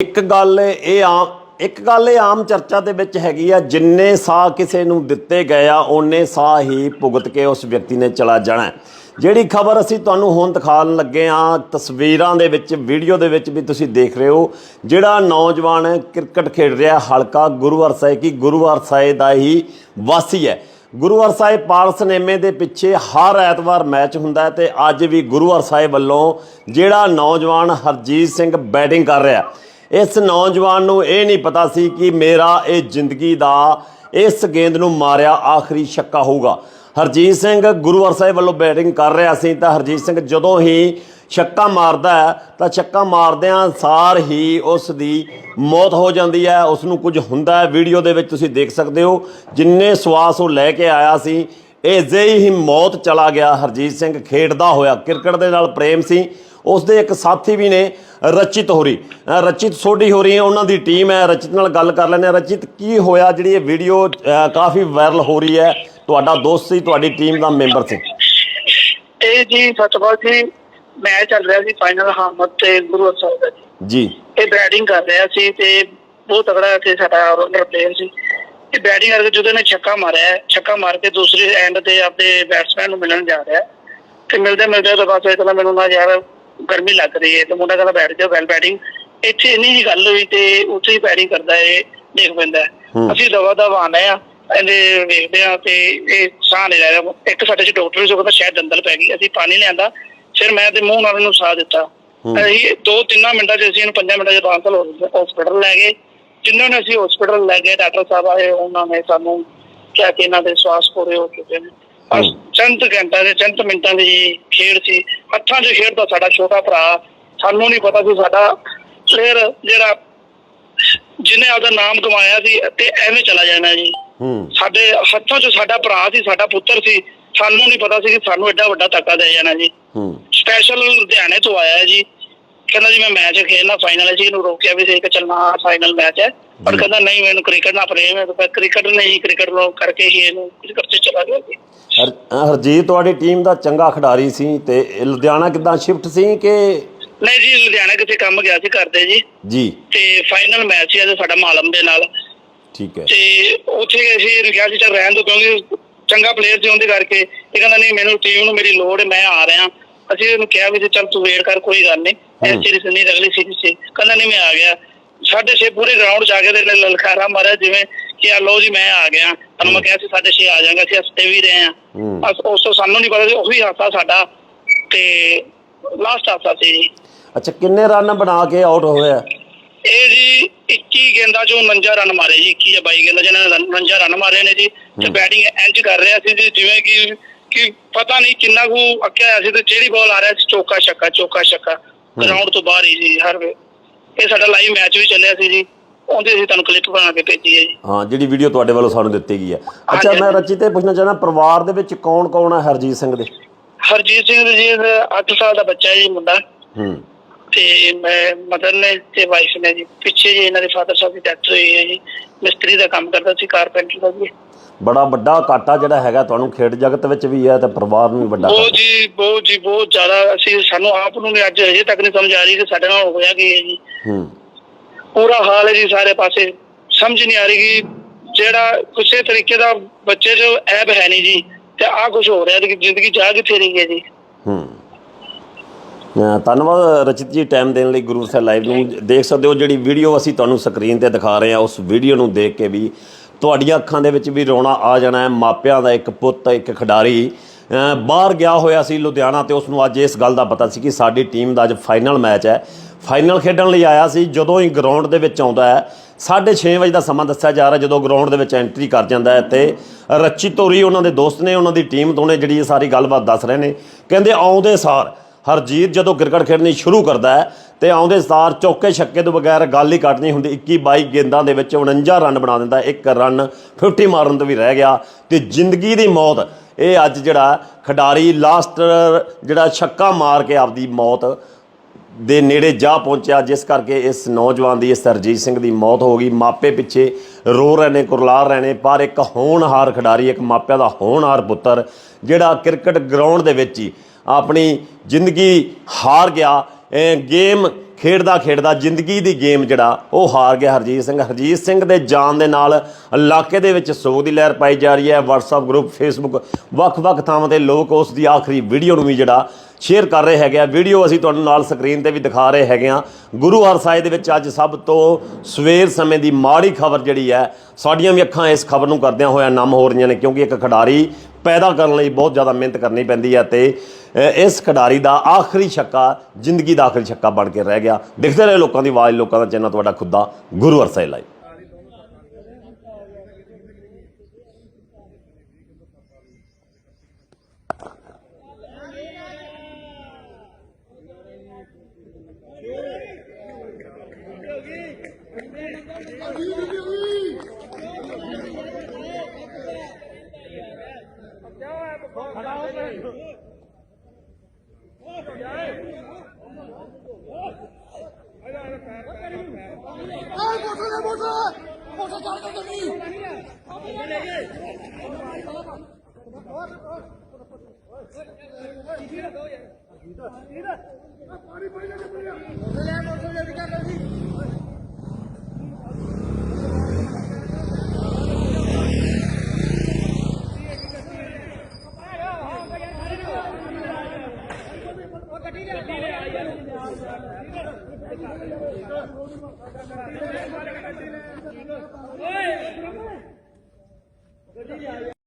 ਇੱਕ ਗੱਲ ਇਹ ਆਮ ਇੱਕ ਗੱਲ ਇਹ ਆਮ ਚਰਚਾ ਦੇ ਵਿੱਚ ਹੈਗੀ ਆ, ਜਿੰਨੇ ਸਾਹ ਕਿਸੇ ਨੂੰ ਦਿੱਤੇ ਗਏ ਆ, ਓਨੇ ਸਾਹ ਹੀ ਭੁਗਤ ਕੇ ਉਸ ਵਿਅਕਤੀ ਨੇ ਚਲਾ ਜਾਣਾ ਜਿਹੜੀ ਖਬਰ ਅਸੀਂ ਤੁਹਾਨੂੰ ਹੁਣ ਦਿਖਾਉਣ ਲੱਗੇ ਆ, ਤਸਵੀਰਾਂ ਦੇ ਵਿੱਚ, ਵੀਡੀਓ ਦੇ ਵਿੱਚ ਵੀ ਤੁਸੀਂ ਦੇਖ ਰਹੇ ਹੋ, ਜਿਹੜਾ ਨੌਜਵਾਨ ਕ੍ਰਿਕਟ ਖੇਡ ਰਿਹਾ, ਹਲਕਾ ਗੁਰੂਵਾਰ ਸਾਹਿਬ ਕੀ ਗੁਰੂਵਾਰ ਸਾਹਿਬ ਦਾ ਹੀ ਵਾਸੀ ਹੈ। ਗੁਰੂਵਾਰ ਸਾਹਿਬ ਪਾਲ ਸਿਨੇਮੇ ਦੇ ਪਿੱਛੇ ਹਰ ਐਤਵਾਰ ਮੈਚ ਹੁੰਦਾ ਹੈ ਤੇ ਅੱਜ ਵੀ ਗੁਰੂਵਾਰ ਸਾਹਿਬ ਵੱਲੋਂ ਜਿਹੜਾ ਨੌਜਵਾਨ ਹਰਜੀਤ ਸਿੰਘ ਬੈਟਿੰਗ ਕਰ ਰਿਹਾ ਇਸ ਨੌਜਵਾਨ ਨੂੰ ਇਹ ਨਹੀਂ ਪਤਾ ਸੀ ਕਿ ਮੇਰਾ ਇਹ ਜ਼ਿੰਦਗੀ ਦਾ ਇਸ ਗੇਂਦ ਨੂੰ ਮਾਰਿਆ ਆਖਰੀ ਛੱਕਾ ਹੋਊਗਾ। ਹਰਜੀਤ ਸਿੰਘ ਗੁਰੂਵਰ ਸਾਹਿਬ ਵੱਲੋਂ ਬੈਟਿੰਗ ਕਰ ਰਿਹਾ ਸੀ ਤਾਂ ਹਰਜੀਤ ਸਿੰਘ ਜਦੋਂ ਹੀ ਛੱਕਾ ਮਾਰਦਾ ਤਾਂ ਛੱਕਾ ਮਾਰਦਿਆਂ ਸਾਰ ਹੀ ਉਸ ਦੀ ਮੌਤ ਹੋ ਜਾਂਦੀ ਹੈ। ਉਸ ਨੂੰ ਕੁਝ ਹੁੰਦਾ ਹੈ। ਵੀਡੀਓ ਦੇ ਵਿੱਚ ਤੁਸੀਂ ਦੇਖ ਸਕਦੇ ਹੋ ਜਿੰਨੇ ਸਵਾਸ ਉਹ ਲੈ ਕੇ ਆਇਆ ਸੀ, ਇਹ ਜੇ ਹੀ ਮੌਤ ਚਲਾ ਗਿਆ। ਹਰਜੀਤ ਸਿੰਘ ਖੇਡਦਾ ਹੋਇਆ। ਕ੍ਰਿਕਟ ਦੇ ਨਾਲ ਪ੍ਰੇਮ ਸੀ। ਉਸ ਦੇ ਇੱਕ ਸਾਥੀ ਵੀ ਨੇ ਰਚਿਤ ਹੋਰੀ। ਰਚਿਤ ਸੋਢੀ ਹੋ ਰਹੀ ਹੈ ਉਹਨਾਂ ਦੀ ਟੀਮ ਹੈ। ਰਚਿਤ ਨਾਲ ਗੱਲ ਕਰ ਹਾਂ। ਰਚਿਤ ਕੀ ਹੋਇਆ? ਜਿਹੜੀ ਇਹ ਵੀਡੀਓ ਕਾਫੀ ਵਾਇਰਲ ਹੋ ਰਹੀ ਹੈ। ਤੁਹਾਡਾ ਦੋਸਤ ਸੀ ਤੁਹਾਡੀ ਟੀਮ ਦਾ ਮੈਂਬਰ ਸੀ। ਇਹ ਜੀ ਫਤਿਹਗੜ੍ਹ ਜੀ ਮੈਚ ਚੱਲ ਰਿਹਾ ਸੀ ਫਾਈਨਲ ਹਾਮਦ ਤੇ ਗੁਰੂ ਸਾਹਿਬ ਦਾ ਜੀ। ਜੀ। ਇਹ ਬੈਟਿੰਗ ਕਰ ਰਿਹਾ ਸੀ ਤੇ ਬਹੁਤ ਤਗੜਾ ਤੇ ਸਾਡਾ ਰੋਲਰ ਪਲੇਅਰ ਸੀ। ਇਹ ਬੈਟਿੰਗ ਕਰਕੇ ਜਦੋਂ ਨੇ ਛੱਕਾ ਮਾਰਿਆ ਛੱਕਾ ਮਾਰ ਕੇ ਦੂਸਰੇ ਐਂਡ ਤੇ ਆਪਣੇ ਬੈਟਸਮੈਨ ਨੂੰ ਮਿਲਣ ਜਾ ਰਿਹਾ। ਤੇ ਮਿਲਦੇ ਮਿਲਦੇ ਤਾਂ ਬਸ ਇਹ ਕਹਿੰਦਾ ਮੈਨੂੰ ਨਾ ਯਾਰ ਗਰਮੀ ਲੱਗ ਰਹੀ ਹੈ ਤੇ ਮੁੰਡਾ ਕਹਿੰਦਾ ਬੈਠ ਜਾ ਵੈਲ ਬੈਟਿੰਗ ਇੱਥੇ ਇੰਨੀ ਹੀ ਗੱਲ ਹੋਈ ਤੇ ਉੱਥੇ ਹੀ ਬੈਟਿੰਗ ਕਰਦਾ ਇਹ ਦੇਖ ਪੈਂਦਾ। ਅਸੀਂ ਦਵਾ ਦਵਾ ਆਉਂਦੇ ਆ ਇਹਦੇ ਵੇਖਦੇ ਆ ਤੇ ਇਹ ਸਾਹ ਨਹੀਂ ਲੈ ਰਿਹਾ। ਇੱਕ ਸਾਡੇ ਚ ਡਾਕਟਰ ਸੀ ਉਹ ਕਹਿੰਦਾ ਸ਼ਾਇਦ ਦੰਦਲ ਪੈ ਗਈ ਅਸੀਂ ਪਾਣੀ ਲਿਆਂਦਾ ਫਿਰ ਮੈਂ ਤੇ ਮੂੰਹ ਨਾਲ ਇਹਨੂੰ ਸਾਹ ਦਿੱਤਾ। ਅਸੀਂ ਦੋ ਤਿੰਨਾਂ ਮਿੰਟਾਂ ਚ ਅਸੀਂ ਇਹਨੂੰ ਪੰਜਾਂ ਮਿੰਟਾਂ ਚ ਬਾਂਸਲ ਹਸਪੀਟਲ ਲੈ ਗਏ। ਜਿਨ੍ਹਾਂ ਨੇ ਅਸੀਂ ਹਸਪੀਟਲ ਲੈ ਗਏ ਡਾਕਟਰ ਸਾਹਿਬ ਆਏ ਉਹਨਾਂ ਨੇ ਸਾਨੂੰ ਕਿਹਾ ਕਿ ਇਹਨਾਂ ਦੇ ਸਵਾਸ ਪੂਰੇ ਹੋ ਚੁੱਕੇ ਨੇ। ਚੰਦ ਘੰਟਾ ਦੇ ਚੰਦ ਮਿੰਟਾਂ ਦੀ ਖੇਡ ਸੀ। ਹੱਥਾਂ 'ਚ ਖੇਡਦਾ ਸਾਡਾ ਛੋਟਾ ਭਰਾ। ਸਾਨੂੰ ਨਹੀਂ ਪਤਾ ਸੀ ਸਾਡਾ ਪਲੇਅਰ ਜਿਹੜਾ ਜਿਹਨੇ ਆਪਦਾ ਨਾਮ ਕਮਾਇਆ ਸੀ ਤੇ ਐਵੇਂ ਚਲਾ ਜਾਣਾ ਜੀ। ਹੂੰ। ਸਾਡੇ ਹੱਥਾਂ 'ਚ ਸਾਡਾ ਭਰਾ ਸੀ ਸਾਡਾ ਪੁੱਤਰ ਸੀ। ਸਾਨੂੰ ਨਹੀਂ ਪਤਾ ਸੀ ਕਿ ਸਾਨੂੰ ਐਡਾ ਵੱਡਾ ਧੱਕਾ ਦੇ ਜਾਣਾ ਜੀ। ਹੂੰ। ਸਪੈਸ਼ਲ ਲੁਧਿਆਣੇ ਤੋਂ ਆਇਆ ਜੀ। ਕਹਿੰਦਾ ਜੀ ਮੈਂ ਮੈਚ ਖੇਡਣਾ ਫਾਈਨਲ ਜੀ ਇਹਨੂੰ ਰੋਕਿਆ ਵੀ ਸੀ ਕਿ ਚੱਲਣਾ ਫਾਈਨਲ ਮੈਚ ਹੈ। ਪਰ। ਕਹਿੰਦਾ ਨਹੀਂ ਮੈਨੂੰ ਕ੍ਰਿਕਟ ਨਾਲ ਪ੍ਰੇਮ ਹੈ ਤੇ ਕ੍ਰਿਕਟ ਨਹੀਂ ਕ੍ਰਿਕਟ ਨੂੰ ਕਰਕੇ ਹੀ ਇਹਨੂੰ ਕ੍ਰਿਕਟ 'ਚ ਚਲਾ ਗਿਆ ਜੀ। ਹਰ- ਹਰਜੀਤ ਤੁਹਾਡੀ ਟੀਮ ਦਾ ਚੰਗਾ ਖਿਡਾਰੀ ਸੀ ਤੇ ਲੁਧਿਆਣਾ ਕਿਦਾਂ ਸ਼ਿਫਟ ਸੀ ਕਿ ਨਹੀਂ ਜੀ ਲੁਧਿਆਣਾ ਕਿਸੇ ਕੰਮ ਗਿਆ ਸੀ ਕਰਦੇ ਜੀ। ਜੀ। ਤੇ ਫਾਈਨਲ ਮੈਚ ਸੀ ਅੱਜ ਸਾਡਾ ਮਾਲਮ ਦੇ ਨਾਲ। ਠੀਕ ਹੈ। ਤੇ ਉੱਥੇ ਅਸੀਂ ਕਿਹਾ ਸੀ ਚੱਲ ਰਹਿਣ ਦੋ ਕਿਉਂਕਿ ਚੰਗਾ ਪਲੇਅਰ ਸੀ ਉਹਦੇ ਕਰਕੇ। ਇਹ ਕਹਿੰਦਾ ਨਹੀਂ ਮੈਨੂੰ ਟੀਮ ਨੂੰ ਮੇਰੀ ਲੋੜ ਹੈ ਮੈਂ ਆ ਰਿਹਾ। ਅਸੀਂ ਇਹਨੂੰ ਕਿਹਾ ਵੀ ਚੱਲ ਤੂੰ ਵੇਟ ਕਰ ਕੋਈ ਗੱਲ ਨਹੀਂ ਇਸ। ਸੀਰੀਜ਼ ਨਹੀਂ ਅਗਲੀ ਸੀਰੀਜ਼ ਸੀ ਕਹਿੰਦਾ ਨਹੀਂ ਮੈਂ ਆ ਗਿਆ। ਸਾਡੇ ਛੇ ਪੂਰੇ ਗਰਾਊਂਡ ਚ ਆ ਕੇ ਤੇ ਲਲਕਾਰਾ ਮਾਰਿਆ ਜਿਵੇਂ ਕਿ ਆ ਲੋ ਜੀ ਮੈਂ ਆ ਗਿਆ। ਤੁਹਾਨੂੰ ਮੈਂ ਕਿਹਾ ਸੀ ਸਾਡੇ ਛੇ ਆ ਜਾਗਾ ਅਸੀਂ ਹੱਸਦੇ ਵੀ ਰਹੇ ਆ ਉਸ ਤੋਂ ਸਾਨੂੰ ਨਹੀਂ ਪਤਾ ਸੀ ਉਹੀ ਹਾਸਾ ਸਾਡਾ ਤੇ ਲਾਸਟ ਹਾਸਾ ਸੀ ਜੀ ਅੱਛਾ ਕਿੰਨੇ ਰਨ ਬਣਾ ਕੇ ਆਊਟ ਹੋਇਆ ਇਹ ਜੀ 21 ਗੇਂਦਾਂ ਚੋਂ 49 ਰਨ ਮਾਰੇ ਜੀ 21 ਜਾਂ 22 ਗੇਂਦਾਂ ਜਿਹਨਾਂ ਨੇ 49 ਰਨ ਮਾਰੇ ਨੇ ਜੀ। ਤੇ। ਬੈਟਿੰਗ ਇੰਜ ਕਰ ਰਿਹਾ ਸੀ ਜੀ ਜਿਵੇਂ ਕਿ ਕਿ ਪਤਾ ਨਹੀਂ ਕਿੰਨਾ ਕੁ ਅੱਕਿਆ ਹੋਇਆ ਸੀ ਤੇ ਜਿਹੜੀ ਬਾਲ ਆ ਰਿਹਾ ਸੀ ਚੌਕਾ ਛੱਕਾ ਚੌਕਾ ਛੱਕਾ। ਗਰਾਊਂਡ ਤੋਂ ਬਾਹਰ ਹੀ ਸੀ ਹਰ ਵੇ ਇਹ ਸਾਡਾ ਲਾਈਵ ਮੈਚ ਵੀ ਚੱਲਿਆ ਸੀ ਜੀ। ਉਹਦੇ ਅਸੀਂ ਤੁਹਾਨੂੰ ਕਲਿੱਪ ਬਣਾ ਕੇ ਭੇਜੀ ਹੈ ਜੀ। ਹਾਂ ਜਿਹੜੀ ਵੀਡੀਓ ਤੁਹਾਡੇ ਵੱਲੋਂ ਸਾਨੂੰ ਦਿੱਤੀ ਗਈ ਹੈ। ਅੱਛਾ ਮੈਂ। ਰਚਿਤ ਇਹ ਪੁੱਛਣਾ ਚਾਹਣਾ ਪਰਿਵਾਰ ਦੇ ਵਿੱਚ ਕੌਣ ਕੌਣ ਹੈ ਹਰਜੀਤ ਸਿੰਘ ਦੇ? ਹਰਜੀਤ ਸਿੰਘ ਜੀ 8 ਸਾਲ ਦਾ ਬੱਚਾ ਹੈ ਜੀ ਮੁੰਡਾ। ਹੂੰ। ਤੇ ਮੈਂ ਮਦਰ ਨੇ ਤੇ ਵਾਈਫ ਨੇ ਜੀ। ਪਿੱਛੇ ਜੀ ਇਹਨਾਂ ਦੇ ਫਾਦਰ ਸਾਹਿਬ ਦੀ ਡੈਥ ਹੋਈ ਹੈ ਜੀ। ਮਿਸਤਰੀ ਦਾ ਕੰਮ ਕਰਦਾ ਸੀ ਕਾਰਪੈਂਟਰ ਦਾ ਜੀ। ਬੜਾ ਵੱਡਾ ਘਾਟਾ ਜਿਹੜਾ ਹੈਗਾ ਤੁਹਾਨੂੰ ਖੇਡ ਜਗਤ ਵਿੱਚ ਵੀ ਹੈ ਤੇ ਪਰਿਵਾਰ ਨੂੰ ਵੀ ਵੱਡਾ ਬਹੁਤ। ਜੀ ਬਹੁਤ ਜੀ ਬਹੁਤ ਜ਼ਿਆਦਾ ਅਸੀਂ ਸਾਨੂੰ ਆਪ ਨੂੰ ਵੀ ਅੱਜ ਅਜੇ ਤੱਕ ਨਹੀਂ ਸਮਝ ਆ ਰਹੀ ਕਿ ਸਾਡੇ ਨਾਲ ਹੋਇਆ ਕੀ ਹੈ ਜੀ। ਹੂੰ। ਪੂਰਾ ਹਾਲ ਹੈ ਜੀ ਸਾਰੇ ਪਾਸੇ। ਸਮਝ ਨਹੀਂ ਆ ਰਹੀ ਕਿ ਜਿਹੜਾ ਕਿਸੇ ਤਰੀਕੇ ਦਾ ਬੱਚੇ 'ਚ ਐਬ ਹੈ ਨਹੀਂ ਜੀ ਤੇ ਆਹ ਕੁਝ ਹੋ ਰਿਹਾ ਤੇ ਜ਼ਿੰਦਗੀ ਜਾ ਕਿੱਥੇ ਰਹੀ ਹੈ ਜੀ। ਹੂੰ। ਧੰਨਵਾਦ ਰਚਿਤ ਜੀ ਟਾਈਮ ਦੇਣ ਲਈ ਗੁਰੂ ਸਾਹਿਬ ਲਾਈਵ ਨੂੰ। ਦੇਖ ਸਕਦੇ ਹੋ ਜਿਹੜੀ ਵੀਡੀਓ ਅਸੀਂ ਤੁਹਾਨੂੰ ਸਕਰੀਨ ਤੇ ਦਿਖਾ ਰਹੇ ਹਾਂ ਉਸ ਵੀਡੀਓ ਨੂੰ ਦੇਖ ਕੇ ਵੀ ਤੁਹਾਡੀਆਂ ਅੱਖਾਂ ਦੇ ਵਿੱਚ ਵੀ ਰੋਣਾ ਆ ਜਾਣਾ ਹੈ। ਮਾਪਿਆਂ ਦਾ ਇੱਕ ਪੁੱਤ, ਇੱਕ ਖਿਡਾਰੀ ਬਾਹਰ ਗਿਆ ਹੋਇਆ ਸੀ ਲੁਧਿਆਣਾ ਤੇ ਉਸ ਨੂੰ ਅੱਜ ਇਸ ਗੱਲ ਦਾ ਪਤਾ ਸੀ ਕਿ ਸਾਡੀ ਟੀਮ ਦਾ ਅੱਜ ਫਾਈਨਲ ਮੈਚ ਹੈ। ਫਾਈਨਲ ਖੇਡਣ ਲਈ ਆਇਆ ਸੀ। ਜਦੋਂ ਹੀ ਗਰਾਊਂਡ ਦੇ ਵਿੱਚ ਆਉਂਦਾ ਹੈ 6:30 ਵਜੇ ਦਾ ਸਮਾਂ ਦੱਸਿਆ ਜਾ ਰਿਹਾ ਜਦੋਂ ਗਰਾਊਂਡ ਦੇ ਵਿੱਚ ਐਂਟਰੀ ਕਰ ਜਾਂਦਾ ਹੈ ਤੇ ਰੱਚੀ ਤੋਰੀ ਉਹਨਾਂ ਦੇ ਦੋਸਤ ਨੇ, ਉਹਨਾਂ ਦੀ ਟੀਮ ਤੋਂ ਨੇ ਜਿਹੜੀ ਇਹ ਸਾਰੀ ਗੱਲਬਾਤ ਦੱਸ ਰਹੇ ਨੇ, ਕਹਿੰਦੇ ਆਉਂਦੇ ਸਾਰ ਹਰਜੀਤ ਜਦੋਂ ਕ੍ਰਿਕਟ ਖੇਡਣੀ ਸ਼ੁਰੂ ਕਰਦਾ ਹੈ ਤੇ ਆਉਂਦੇ ਸਾਰ ਚੌਕੇ ਛੱਕੇ ਤੋਂ ਬਗੈਰ ਗੱਲ ਹੀ ਕੱਟਣੀ ਹੁੰਦੀ। 21 22 ਗੇਂਦਾਂ ਦੇ ਵਿੱਚ 49 ਰਨ ਬਣਾ ਦਿੰਦਾ ਇੱਕ ਰਨ 50 ਮਾਰਨ ਤੋਂ ਵੀ ਰਹਿ ਗਿਆ ਤੇ ਜ਼ਿੰਦਗੀ ਦੀ ਮੌਤ। ਇਹ ਅੱਜ ਜਿਹੜਾ ਖਿਡਾਰੀ ਲਾਸਟ ਜਿਹੜਾ ਛੱਕਾ ਮਾਰ ਕੇ ਆਪਦੀ ਮੌਤ ਦੇ ਨੇੜੇ ਜਾ ਪਹੁੰਚਿਆ, ਜਿਸ ਕਰਕੇ ਇਸ ਨੌਜਵਾਨ ਦੀ, ਇਸ ਸਰਜੀਤ ਸਿੰਘ ਦੀ ਮੌਤ ਹੋ ਗਈ। ਮਾਪੇ ਪਿੱਛੇ ਰੋ ਰਹੇ ਨੇ ਕੁਰਲਾ ਰਹੇ ਨੇ, ਪਰ ਇੱਕ ਹੋਣਹਾਰ ਖਿਡਾਰੀ, ਇੱਕ ਮਾਪਿਆਂ ਦਾ ਹੋਣਹਾਰ ਪੁੱਤਰ, ਜਿਹੜਾ ਕ੍ਰਿਕਟ ਗਰਾਊਂਡ ਦੇ ਵਿੱਚ ਹੀ ਆਪਣੀ ਜ਼ਿੰਦਗੀ ਹਾਰ ਗਿਆ। ਗੇਮ ਖੇਡਦਾ ਖੇਡਦਾ, ਜ਼ਿੰਦਗੀ ਦੀ ਗੇਮ ਜਿਹੜਾ, ਉਹ ਹਾਰ ਗਿਆ ਹਰਜੀਤ ਸਿੰਘ। ਹਰਜੀਤ ਸਿੰਘ ਦੇ ਜਾਣ ਦੇ ਨਾਲ ਇਲਾਕੇ ਦੇ ਵਿੱਚ ਸੋਗ ਦੀ ਲਹਿਰ ਪਾਈ ਜਾ ਰਹੀ ਹੈ। WhatsApp ਗਰੁੱਪ Facebook, ਵੱਖ-ਵੱਖ ਥਾਵਾਂ ਤੇ ਲੋਕ ਉਸ ਦੀ ਆਖਰੀ ਵੀਡੀਓ ਨੂੰ ਵੀ ਜਿਹੜਾ ਸ਼ੇਅਰ ਕਰ ਰਹੇ ਹੈਗੇ ਆ। ਵੀਡੀਓ ਅਸੀਂ ਤੁਹਾਨੂੰ ਨਾਲ ਸਕਰੀਨ ਤੇ ਵੀ ਦਿਖਾ ਰਹੇ ਹੈਗੇ ਆ। ਗੁਰੂ ਹਰ ਸਾਹਿਬ ਦੇ ਵਿੱਚ ਅੱਜ ਸਭ ਤੋਂ ਸਵੇਰ ਸਮੇਂ ਦੀ ਮਾੜੀ ਖਬਰ ਜਿਹੜੀ ਹੈ, ਸਾਡੀਆਂ ਵੀ ਅੱਖਾਂ ਇਸ ਖਬਰ ਨੂੰ ਕਰਦਿਆਂ ਹੋਇਆ ਨਮ ਹੋ ਰਹੀਆਂ ਨੇ, ਕਿਉਂਕਿ ਇੱਕ ਖਿਡਾਰੀ ਪੈਦਾ ਕਰਨ ਲਈ ਬਹੁਤ ਜ਼ਿਆਦਾ ਮਿਹਨਤ ਕਰਨੀ ਪੈਂਦੀ ਹੈ ਤੇ ਇਸ ਖਿਡਾਰੀ ਦਾ ਆਖਰੀ ਛੱਕਾ ਜ਼ਿੰਦਗੀ ਦਾ ਆਖਰੀ ਛੱਕਾ ਬਣ ਕੇ ਰਹਿ ਗਿਆ। ਦੇਖਦੇ ਰਹੇ ਲੋਕਾਂ ਦੀ ਆਵਾਜ਼, ਲੋਕਾਂ ਦਾ ਚੈਨਲ ਤੁਹਾਡਾ ਖੁੱਦਾ ਗੁਰੂ ਹਰਸਾਏ ਲਾਈਵ। ਆਹ ਮੋਟਰ ਲੈ ਮੋਟਰ ਮੋਟਰ ਚੱਲ ਕਰ ਤੁਸੀਂ ਪਾਣੀ ਪਾਣੀ ਲੈ ਮੋਟਰ ਲੈ ਮੋਟਰ ਲੈ ਕਰ ਤੁਸੀਂ ਗੱਡੀ ਲੈ ਆਈ ਯਾਰ ਓਏ